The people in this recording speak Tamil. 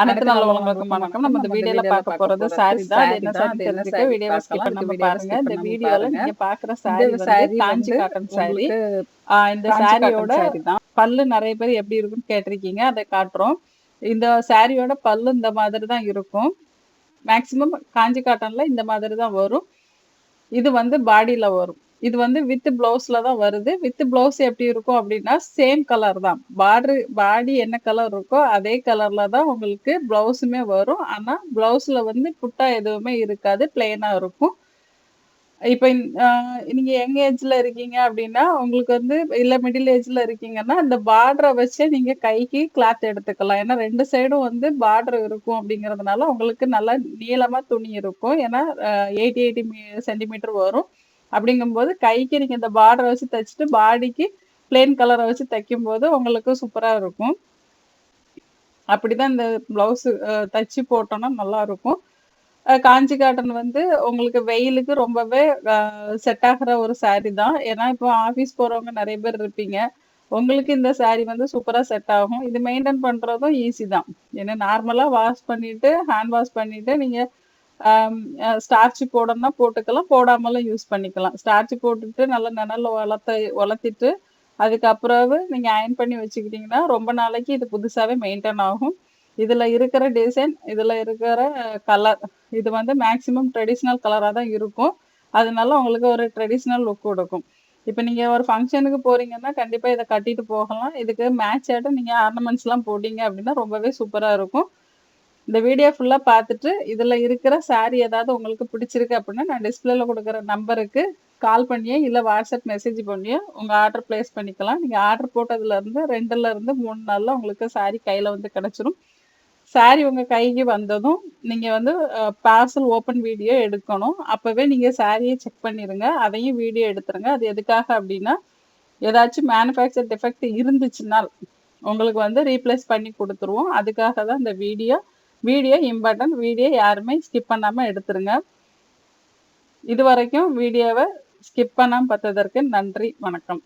அனைத்து நல்ல உலகங்களுக்கும் வணக்கம் நம்ம இந்த வீடியோல பார்க்க போறது சாரி தான். என்ன சாரி தெரிஞ்சுக்க வீடியோவை ஸ்கிப் பண்ணாம பாருங்க. இந்த வீடியோல நீங்க பாக்குற சாரி வந்து காஞ்சி காட்டன் சாரி இந்த சாரியோட பல்லு நிறைய பேர் எப்படி இருக்குன்னு கேட்டிருக்கீங்க. அதை காட்டுறோம். இந்த சாரியோட பல்லு இந்த மாதிரி தான் இருக்கும். மேக்சிமம் காஞ்சி காட்டன்ல இந்த மாதிரி தான் வரும். இது வந்து பாடியில் வரும். இது வந்து வித் பிளவுஸ்ல தான் வருது. வித் பிளவுஸ் எப்படி இருக்கும் அப்படின்னா சேம் கலர் தான். பார்டர் பாடி என்ன கலர் இருக்கோ அதே கலர்ல தான் உங்களுக்கு பிளவுஸுமே வரும். ஆனால் பிளவுஸ்ல வந்து புட்டா எதுவுமே இருக்காது. பிளெயினா இருக்கும். இப்போ நீங்க யங் ஏஜ்ல இருக்கீங்க அப்படின்னா உங்களுக்கு வந்து இல்ல மிடில் ஏஜ்ல இருக்கீங்கன்னா அந்த பார்டரை வச்சே நீங்க கைக்கு கிளாத் எடுத்துக்கலாம். ஏன்னா ரெண்டு சைடும் வந்து பார்டர் இருக்கும் அப்படிங்கறதுனால உங்களுக்கு நல்லா நீளமா துணி இருக்கும். ஏன்னா எயிட்டி எயிட்டி சென்டிமீட்டர் வரும். அப்படிங்கும்போது கைக்கு நீங்க இந்த பார்டரை வச்சு தைச்சிட்டு பாடிக்கு பிளெயின் கலரை வச்சு தைக்கும் போது உங்களுக்கு சூப்பரா இருக்கும். அப்படிதான் இந்த பிளவுஸ் தச்சு போட்டோம்னா நல்லா இருக்கும். காஞ்சி காட்டன் வந்து உங்களுக்கு வெயிலுக்கு ரொம்பவே செட் ஆகிற ஒரு சாரி தான். ஏன்னா இப்போ ஆஃபீஸ் போகிறவங்க நிறைய பேர் இருப்பீங்க. உங்களுக்கு இந்த சாரி வந்து சூப்பராக செட் ஆகும். இது மெயின்டைன் பண்ணுறதும் ஈஸி தான். ஏன்னா நார்மலாக வாஷ் பண்ணிட்டு ஹேண்ட் வாஷ் பண்ணிட்டு நீங்கள் ஸ்டார்ச் போடணும்னா போட்டுக்கலாம். போடாமலும் யூஸ் பண்ணிக்கலாம். ஸ்டார்ச் போட்டுட்டு நல்லா நிழலில் வளர்த்த வளர்த்திட்டு அதுக்கப்புறம் நீங்கள் அயன் பண்ணி வச்சுக்கிட்டிங்கன்னா ரொம்ப நாளைக்கு இது புதுசாகவே மெயின்டைன் ஆகும். இதில் இருக்கிற டிசைன் இதில் இருக்கிற கலர் இது வந்து மேக்ஸிமம் ட்ரெடிஷ்னல் கலராக தான் இருக்கும். அதனால உங்களுக்கு ஒரு ட்ரெடிஷ்னல் லுக் கொடுக்கும். இப்போ நீங்கள் ஒரு ஃபங்க்ஷனுக்கு போகிறீங்கன்னா கண்டிப்பாக இதை கட்டிட்டு போகலாம். இதுக்கு மேட்ச் ஆகிட்டு நீங்கள் ஆர்னமெண்ட்ஸ்லாம் போட்டிங்க அப்படின்னா ரொம்பவே சூப்பராக இருக்கும். இந்த வீடியோ ஃபுல்லாக பார்த்துட்டு இதில் இருக்கிற சாரீ ஏதாவது உங்களுக்கு பிடிச்சிருக்கு அப்படின்னா நான் டிஸ்பிளேல கொடுக்குற நம்பருக்கு கால் பண்ணியே இல்லை வாட்ஸ்அப் மெசேஜ் பண்ணியோ உங்கள் ஆர்டர் ப்ளேஸ் பண்ணிக்கலாம். நீங்கள் ஆர்டர் போட்டதுலேருந்து ரெண்டுலேருந்து மூணு நாளில் உங்களுக்கு சாரீ கையில் வந்து கிடச்சிரும். சாரி உங்கள் கைக்கு வந்ததும் நீங்கள் வந்து பார்சல் ஓப்பன் வீடியோ எடுக்கணும். அப்போவே நீங்கள் சாரியை செக் பண்ணிடுங்க அதையும் வீடியோ எடுத்துருங்க. அது எதுக்காக அப்படின்னா ஏதாச்சும் மேனுஃபேக்சர் டிஃபெக்ட் இருந்துச்சுனால் உங்களுக்கு வந்து ரீப்ளேஸ் பண்ணி கொடுத்துருவோம். அதுக்காக தான் இந்த வீடியோ வீடியோ இம்பார்ட்டன்ட் வீடியோ யாருமே ஸ்கிப் பண்ணாமல் எடுத்துருங்க. இது வரைக்கும் வீடியோவை ஸ்கிப் பண்ணாமல் பார்த்ததற்கு நன்றி. வணக்கம்.